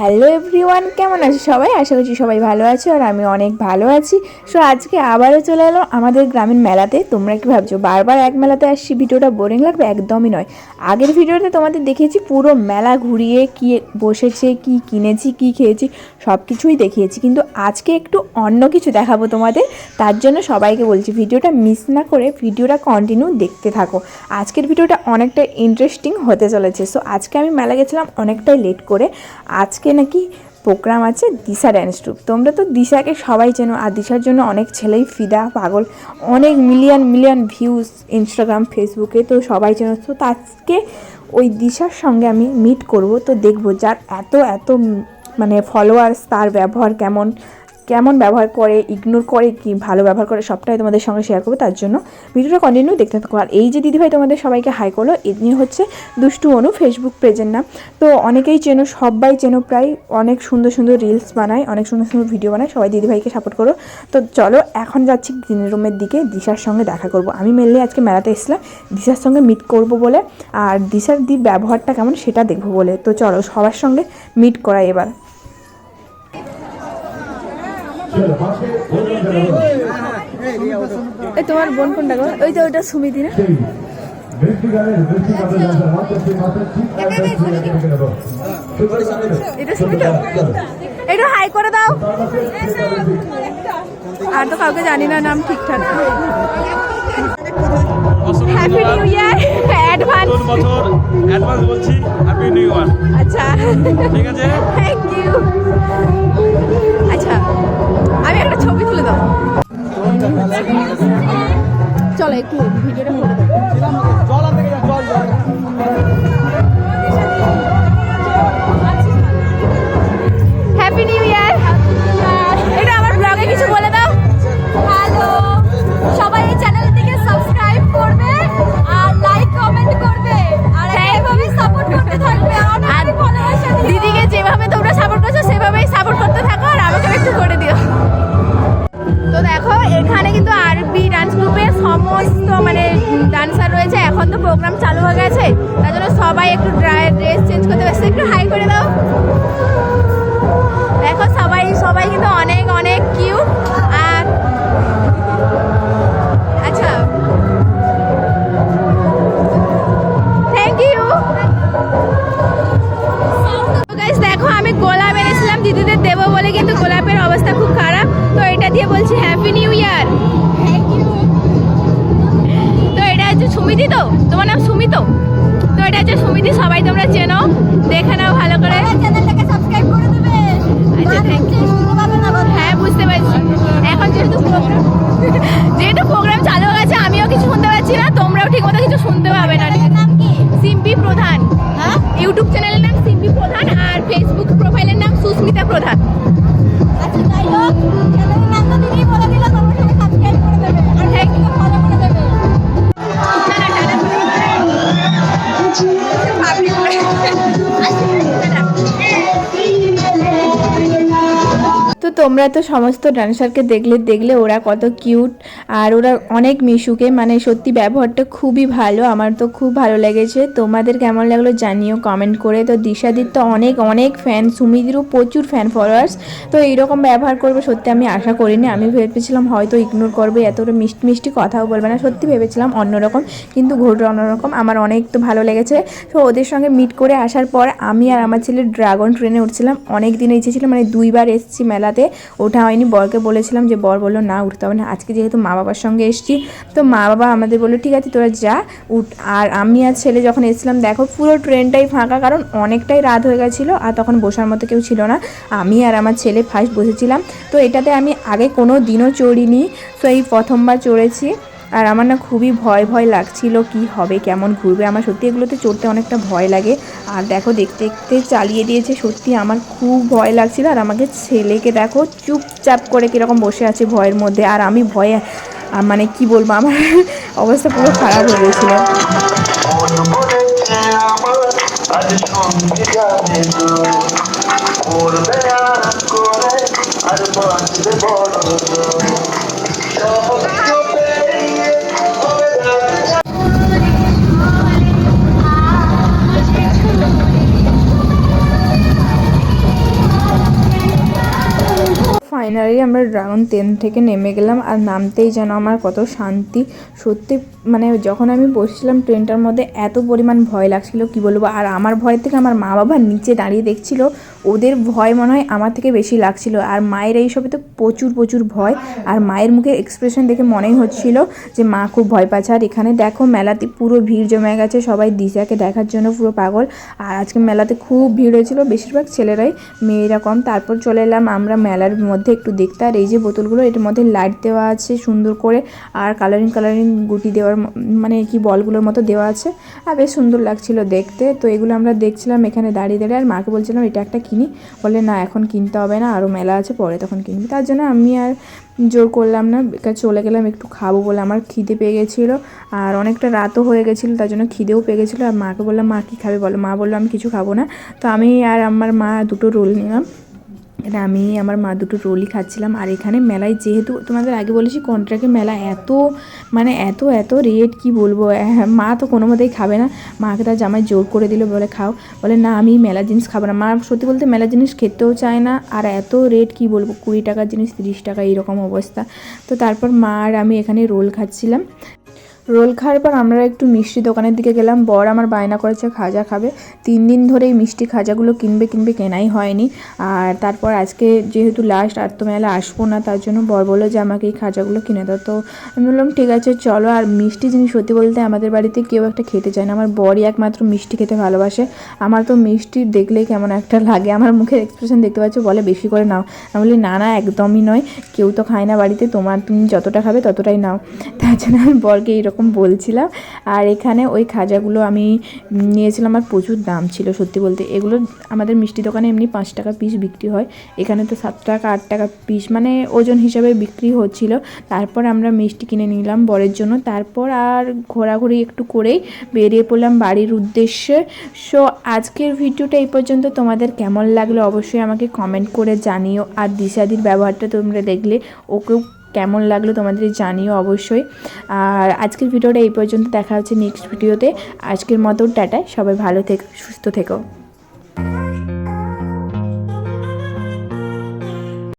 Hello everyone, কেমন আছো সবাই? আশা করছি সবাই ভালো আছো আর আমি অনেক ভালো আছি। সো আজকে আবারও চলে এলাম আমাদের গ্রামীণ মেলাতে। তোমরা কি ভাবছ, বারবার এক মেলাতে আসছি? ভিডিওটা বোরিং লাগবে? একদমই নয়। আগের ভিডিওতে তোমাদের দেখিয়েছি, পুরো মেলা ঘুরিয়ে কি বসেছে, কি কিনেছি, কি খেয়েছি সব কিছুই দেখিয়েছি। কিন্তু আজকে একটু অন্য কিছু দেখাবো তোমাদের। তার জন্য সবাইকে বলছি, ভিডিওটা মিস না করে ভিডিওটা কন্টিনিউ দেখতে থাকো। আজকের ভিডিওটা অনেকটা ইন্টারেস্টিং হতে চলেছে। সো আজকে আমি মেলা গেছিলাম অনেকটাই লেট করে। আজকে নাকি প্রোগ্রাম আছে দিশা ড্যান্স ট্রুপ তোমরা তো দিশাকে সবাই চেনো আর দিশার জন্য অনেক ছেলেই ফিদা, পাগল, অনেক মিলিয়ন মিলিয়ন ভিউজ ইনস্টাগ্রাম ফেসবুকে তো সবাই চেনো। তো আজকে ওই দিশার সঙ্গে আমি মিট করব, তো দেখব যার এত এত মানে ফলোয়ার্স তার ব্যবহার কেমন। কেমন ব্যবহার করে ইগনোর করে, কি ভালো ব্যবহার করে সবটাই তোমাদের সঙ্গে শেয়ার করব, তার জন্য ভিডিওটা কন্টিনিউ দেখতে থাকো। আর এই যে দিদিভাই তোমাদের সবাইকে হাই করল এমনি হচ্ছে দুষ্টু অনু ফেসবুক পেজের নাম। তো অনেকেই চেনো, সবাই চেনো প্রায়, অনেক সুন্দর সুন্দর রিলস বানায়, অনেক সুন্দর সুন্দর ভিডিও বানায়, সবাই দিদিভাইকে সাপোর্ট করো। তো চলো, এখন যাচ্ছি গ্রিন রুমের দিকে, দিশার সঙ্গে দেখা করব। আমি মেনলি আজকে মেলাতে এসেছিলাম, দিশার সঙ্গে মিট করব বলে, আর দিশার দি ব্যবহারটা কেমন সেটা দেখব বলে। তো চলো, সবার সঙ্গে মিট করাই এবার। এই তোমার বোন কোনটা গো? ওই তো ওইটা সুমিতি না? এটা হাই করে দাও। আর তো কাউকে জানি না নাম ঠিকঠাক। হ্যাপি নিউ ইয়ার অ্যাডভান্স বছর অ্যাডভান্স বলছি হ্যাপি নিউ ইয়ার আচ্ছা। ঠিক আছে? থ্যাংক ইউ আচ্ছা। আমি একটা ছবি তুলে দাও। চলো একটু ভিডিওটা করে দাও। একটু হাই করে দাও। দেখো সবাই সবাই কিন্তু অনেক অনেক কিউট আর আচ্ছা। থ্যাংক ইউ দেখো আমি গোলাপ এনেছিলাম দিদিদের দেবো বলে কিন্তু গোলাপের অবস্থা খুব খারাপ। তো এটা দিয়ে বলছি হ্যাপি নিউ ইয়ার তো এটা হচ্ছে সুমিতি তো? তোমার নাম সুমিত? তো এটা হচ্ছে সুমিতি সবাই তোমরা চেনো। দেখে নাও ভালো করে। আমার সাবস্ক্রাইব করে দেবে। আচ্ছা। হ্যাঁ বুঝতে পারছি। এখন যেহেতু প্রোগ্রাম যেহেতু প্রোগ্রাম চালু হয়ে গেছে আমিও কিছু শুনতে পাচ্ছি না তোমরাও ঠিক মতো কিছু শুনতে পাবে না। সিম্পি প্রধান। হ্যাঁ? ইউটিউব চ্যানেলের নাম সিম্পি প্রধান আর ফেসবুক প্রোফাইলের নাম সুস্মিতা প্রধান। তোমরা তো সমস্ত ডান্সারকে দেখলে দেখলে ওরা কত কিউট আর ওরা অনেক মিশুকে। মানে সত্যি ব্যবহারটা খুবই ভালো, আমার তো খুব ভালো লেগেছে। তোমাদের কেমন লাগল জানিও কমেন্ট করে। তো দিশাদির তো অনেক অনেক ফ্যান সুমিদিরও প্রচুর ফ্যান ফলোয়ার্স তো এইরকম ব্যবহার করবে সত্যি আমি আশা করিনি। আমি ভেবেছিলাম হয়তো ইগনোর করবে এতটা মিষ্টি মিষ্টি কথাও বলবে না। সত্যি ভেবেছিলাম অন্যরকম, কিন্তু ঘটলো অন্যরকম। আমার অনেক তো ভালো লেগেছে। তো ওদের সঙ্গে মিট করে আসার পর আমি আর আমার ছেলে ড্রাগন ট্রেনে উঠছিলাম। অনেক দিন ইচ্ছে ছিল মানে দুইবার এসেছি মেলাতে। ওঠা হয়নি। বরকে বলেছিলাম যে, বর বলল, না, উঠতে হবে না। আজকে যেহেতু মা বাবার সঙ্গে এসছি, তো মা বাবা আমাদের বলল, ঠিক আছে, তোরা যা, উঠ। আর আমি আর ছেলে যখন এসেছিলাম, দেখো, পুরো ট্রেনটাই ফাঁকা, কারণ অনেকটাই রাত হয়ে গেছিল, আর তখন বসার মতো কেউ ছিল না। আমি আর আমার ছেলে ফার্স্ট বসেছিলাম। তো এটাতে আমি আগে কোনো দিনও চড়িনি। তো এই প্রথমবার চড়েছি। আর আমার না খুবই ভয় ভয় লাগছিল কি হবে, কেমন ঘুরবে। আমার সত্যি এগুলোতে চড়তে অনেকটা ভয় লাগে। আর দেখো, দেখতে দেখতে চালিয়ে দিয়েছে, সত্যি আমার খুব ভয় লাগছিল। আর আমাকে ছেলেকে দেখো, চুপচাপ করে কীরকম বসে আছে ভয়ের মধ্যে। আর আমি ভয়ে মানে কি বলব, আমার অবস্থা পুরো খারাপ হয়ে গেছিল। আর ফাইনালি আমরা ড্রাগন টেন থেকে নেমে গেলাম আর নামতেই যেন আমার কত শান্তি। সত্যি মানে যখন আমি বসছিলাম ট্রেনটার মধ্যে এত পরিমাণ ভয় লাগছিল, কি বলব? আর আমার ভয় থেকে আমার মা বাবা নিচে দাঁড়িয়ে দেখছিল ওদের ভয় মনে হয় আমার থেকে বেশি লাগছিল। আর মায়ের এই সবে তো প্রচুর প্রচুর ভয়। আর মায়ের মুখের এক্সপ্রেশন দেখে মনেই হচ্ছিল যে মা খুব ভয় পাচ্ছে। আর এখানে দেখো মেলাতে পুরো ভিড় জমে গেছে। সবাই দিশাকে দেখার জন্য পুরো পাগল। আর আজকে মেলাতে খুব ভিড় হয়েছিল। বেশিরভাগ ছেলেরাই মেয়েরা কম। তারপর চলে এলাম আমরা মেলার মধ্যে একটু দেখতে। আর এই যে বোতলগুলো, এটার মধ্যে লাইট দেওয়া আছে সুন্দর করে। আর কালারিং কালারিং গুটি দেওয়ার মানে কি বলগুলোর মতো দেওয়া আছে। আর বেশ সুন্দর লাগছিল দেখতে। তো এগুলো আমরা দেখছিলাম এখানে দাঁড়িয়ে দাঁড়িয়ে। আর মাকে বলছিলাম, এটা একটা কিনি বলে, না, এখন কিনতে হবে না আরও মেলা আছে, পরে তখন কিনবি। তার জন্য আমি আর জোর করলাম না চলে গেলাম একটু খাব বলে। আমার খিদে পেয়ে গেছিল আর অনেকটা রাতও হয়ে গেছিল, তার জন্য খিদেও পেয়ে গেছিল। আর মাকে বললাম, মা কী খাবে বলো? মা বলল, আমি কিছু খাব না। তো আমি আর আমার মা দুটো রোল নিলাম। এটা আমি আমার মা দুটো রোলই খাচ্ছিলাম। আর এখানে মেলায় যেহেতু তোমাদের আগে বলেছি কন্ট্রাক্টে মেলা এত মানে এত এত রেট কি বলব? মা তো কোনো মতেই খাবে না। মাকে তার জামাই জোর করে দিল, বলে খাও। বলে, না, আমি মেলা জিনিস খাব না। মা সত্যি বলতে মেলা জিনিস খেতেও চায় না। আর এত রেট কি বলব? কুড়ি টাকার জিনিস, তিরিশ টাকা, এইরকম অবস্থা। তো তারপর মা আর আমি এখানে রোল খাচ্ছিলাম। রোল খাওয়ার পর আমরা একটু মিষ্টি দোকানের দিকে গেলাম। বর আমার বায়না করেছে, খাজা খাবে। তিন দিন ধরে এই মিষ্টি খাজাগুলো কিনবে কিনবে কেনাই হয়নি। আর তারপর আজকে যেহেতু লাস্ট আর তো মেলা আসব না, তার জন্য বর বলল যে, আমাকে এই খাজাগুলো কিনে দাও। তো আমি বললাম, ঠিক আছে, চলো। আর মিষ্টি জিনিস সত্যি বলতে আমাদের বাড়িতে কেউ একটা খেতে চায় না। আমার বরই একমাত্র মিষ্টি খেতে ভালোবাসে। আমার তো মিষ্টি দেখলেই কেমন একটা লাগে। আমার মুখের এক্সপ্রেশন দেখতে পাচ্ছ, বলে, বেশি করে নাও। আমি বলি, না না, একদমই নয়। কেউ তো খায় না বাড়িতে। তোমার তুমি যতটা খাবে ততটাই নাও। তার জন্য আমি বরকে এইরকম বলছিলাম। আর এখানে ওই খাজাগুলো আমি নিয়েছিলাম আর প্রচুর দাম ছিল সত্যি বলতে। এগুলো আমাদের মিষ্টি দোকানে এমনি পাঁচ টাকা পিস বিক্রি হয়। এখানে তো সাত টাকা, আট টাকা পিস মানে ওজন হিসাবে বিক্রি হচ্ছিল। তারপর আমরা মিষ্টি কিনে নিলাম বরের জন্য। তারপর আর ঘোরাঘুরি একটু করেই বেরিয়ে পড়লাম বাড়ির উদ্দেশ্যে। সো আজকের ভিডিওটা এই পর্যন্ত। তোমাদের কেমন লাগল অবশ্যই আমাকে কমেন্ট করে জানিও। আর দিশাদির ব্যবহারটা তোমরা দেখলে, ওকেও কেমন লাগল তোমাদের জানিও অবশ্যই। আর আজকের ভিডিওটা এই পর্যন্ত, দেখা হচ্ছে নেক্সট ভিডিওতে আজকের মতো টাটা, সবাই ভালো থেকো, সুস্থ থেকো।